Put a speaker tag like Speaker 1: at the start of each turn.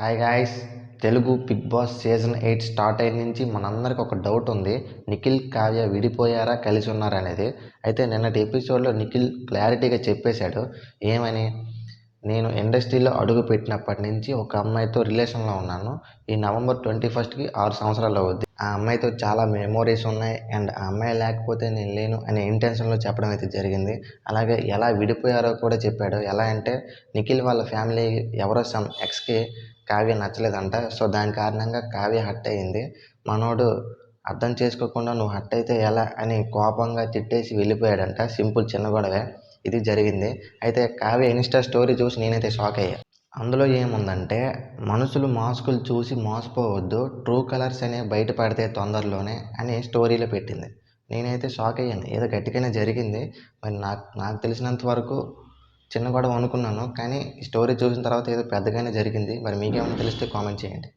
Speaker 1: Hi guys Telugu big boss season eight start అయిన నుంచి మనందరికి ఒక డౌట్ ఉంది. నిఖిల్ కావ్య విడిపోయారా కలిసి ఉన్నారా అనేది. అయితే నిన్నటి ఎపిసోడ్లో నిఖిల్ క్లారిటీగా చెప్పేశాడు. ఏమని? నేను ఇండస్ట్రీలో అడుగు పెట్టినప్పటి నుంచి ఒక అమ్మాయితో రిలేషన్లో ఉన్నాను. ఈ నవంబర్ ట్వంటీ ఫస్ట్కి ఆరు సంవత్సరాలు అవుద్ది. ఆ అమ్మాయితో చాలా మెమోరీస్ ఉన్నాయి. అండ్ ఆ అమ్మాయి లేకపోతే నేను లేను అనే ఇంటెన్షన్లో చెప్పడం అయితే జరిగింది. అలాగే ఎలా విడిపోయారో కూడా చెప్పాడు. ఎలా అంటే నిఖిల్ వాళ్ళ ఫ్యామిలీ ఎవరో సమ్ ఎక్స్కి కావ్య నచ్చలేదంట. సో దాని కారణంగా కావ్య హట్ అయ్యింది. మనోడు అర్థం చేసుకోకుండా నువ్వు హట్ అయితే ఎలా? అని కోపంగా తిట్టేసి వెళ్ళిపోయాడంట సింపుల్ చిన్న గొడవే. ఇది జరిగింది. అయితే కావ్య ఇన్స్టా స్టోరీ చూసి నేనైతే షాక్ అయ్యా. అందులో ఏముందంటే మనుషులు మాస్కులు చూసి మోసపోవద్దు. ట్రూ కలర్స్ అనేవి బయటపడితే తొందరలోనే అని స్టోరీలో పెట్టింది. నేనైతే షాక్ అయ్యాను. ఏదో గట్టికైనా జరిగింది. మరి నాకు నాకు తెలిసినంత వరకు చిన్న గొడవ అనుకున్నాను కానీ ఈ స్టోరీ చూసిన తర్వాత ఏదో పెద్దగానే జరిగింది. మరి మీకేమైనా తెలిస్తే కామెంట్ చేయండి.